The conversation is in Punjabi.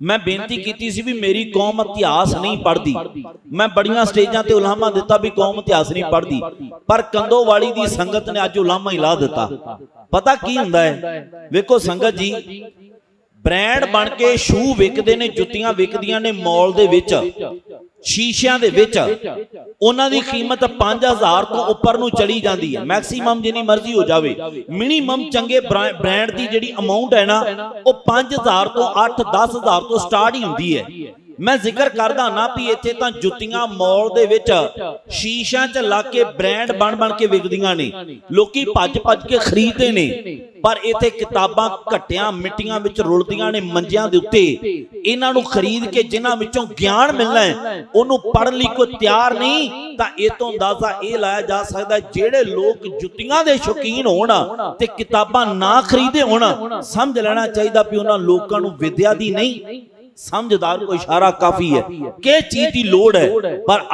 ਮੈਂ ਬੇਨਤੀ ਕੀਤੀ ਸੀ ਵੀ ਮੇਰੀ ਕੌਮ ਇਤਿਹਾਸ ਨਹੀਂ ਪੜ੍ਹਦੀ। ਮੈਂ ਬੜੀਆਂ ਸਟੇਜਾਂ ਤੇ ਉਲਾਮਾ ਦਿੱਤਾ ਵੀ ਕੌਮ ਇਤਿਹਾਸ ਨਹੀਂ ਪੜ੍ਹਦੀ। ਪਰ ਕੰਦੋਵਾਲੀ ਦੀ ਸੰਗਤ ਨੇ ਅੱਜ ਉਲਾਮਾ ਹੀ ਲਾ ਦਿੱਤਾ। ਪਤਾ ਕੀ ਹੁੰਦਾ ਹੈ? ਵੇਖੋ ਸੰਗਤ ਜੀ ਬ੍ਰਾਂਡ ਬਣ ਕੇ ਸ਼ੂ ਵਿਕਦੇ ਨੇ ਜੁੱਤੀਆਂ ਵਿਕਦੀਆਂ ਨੇ ਮਾਲ ਦੇ ਵਿੱਚ। ਸ਼ੀਸ਼ਿਆਂ ਦੇ ਵਿੱਚ। ਉਹਨਾਂ ਦੀ ਕੀਮਤ 5000 ਤੋਂ ਉੱਪਰ ਨੂੰ ਚਲੀ ਜਾਂਦੀ ਹੈ। ਮੈਕਸਿਮਮ ਜਿੰਨੀ ਮਰਜ਼ੀ ਹੋ ਜਾਵੇ। ਮਿਨੀਮਮ ਚੰਗੇ ਬ੍ਰਾ- ਬ੍ਰਾਂਡ ਦੀ ਜਿਹੜੀ ਅਮਾਉਂਟ ਹੈ ਨਾ ਉਹ 5000 ਤੋਂ 8 10000 ਤੋਂ ਸਟਾਰਟ ਹੀ। ਹੁੰਦੀ ਹੈ। ਮੈਂ ਜ਼ਿਕਰ ਕਰਦਾ ਨਾ ਵੀ ਇੱਥੇ ਤਾਂ ਜੁੱਤੀਆਂ ਮਾਲ ਦੇ ਵਿੱਚ ਸ਼ੀਸ਼ਿਆਂ 'ਚ ਲਾ ਕੇ ਬ੍ਰਾਂਡ ਬਣ ਬਣ ਕੇ ਵਿਕਦੀਆਂ ਨੇ। ਲੋਕੀ ਭੱਜ ਭੱਜ ਕੇ ਖਰੀਦਦੇ ਨੇ। ਪਰ ਇੱਥੇ ਕਿਤਾਬਾਂ ਘਟਿਆਂ, ਮਿੱਟੀਆਂ ਵਿੱਚ ਰੁਲਦੀਆਂ ਨੇ ਮੰਜਿਆਂ ਦੇ ਉੱਤੇ। ਇਹਨਾਂ ਨੂੰ ਖਰੀਦ ਕੇ ਜਿਨ੍ਹਾਂ ਵਿੱਚੋਂ ਗਿਆਨ ਮਿਲਣਾ ਹੈ, ਉਹਨੂੰ ਪੜ੍ਹਨ ਲਈ ਕੋਈ ਤਿਆਰ ਨਹੀਂ, ਤਾਂ ਇਹ ਤੋਂ ਅੰਦਾਜ਼ਾ ਇਹ ਲਾਇਆ ਜਾ ਸਕਦਾ ਜਿਹੜੇ ਲੋਕ ਜੁੱਤੀਆਂ ਦੇ ਸ਼ੌਕੀਨ ਹੋਣ ਤੇ ਕਿਤਾਬਾਂ ਨਾ ਖਰੀਦੇ ਹੋਣ, ਸਮਝ ਲੈਣਾ ਚਾਹੀਦਾ ਵੀ ਉਹਨਾਂ ਲੋਕਾਂ ਨੂੰ ਵਿਦਿਆ ਦੀ ਨਹੀਂ। ਸਮਝਦਾਰ ਕੋਈ ਇਸ਼ਾਰਾ ਕਾਫੀ ਹੈ। ਕਿ ਚੀਜ਼ ਦੀ ਲੋੜ ਹੈ ਪਰ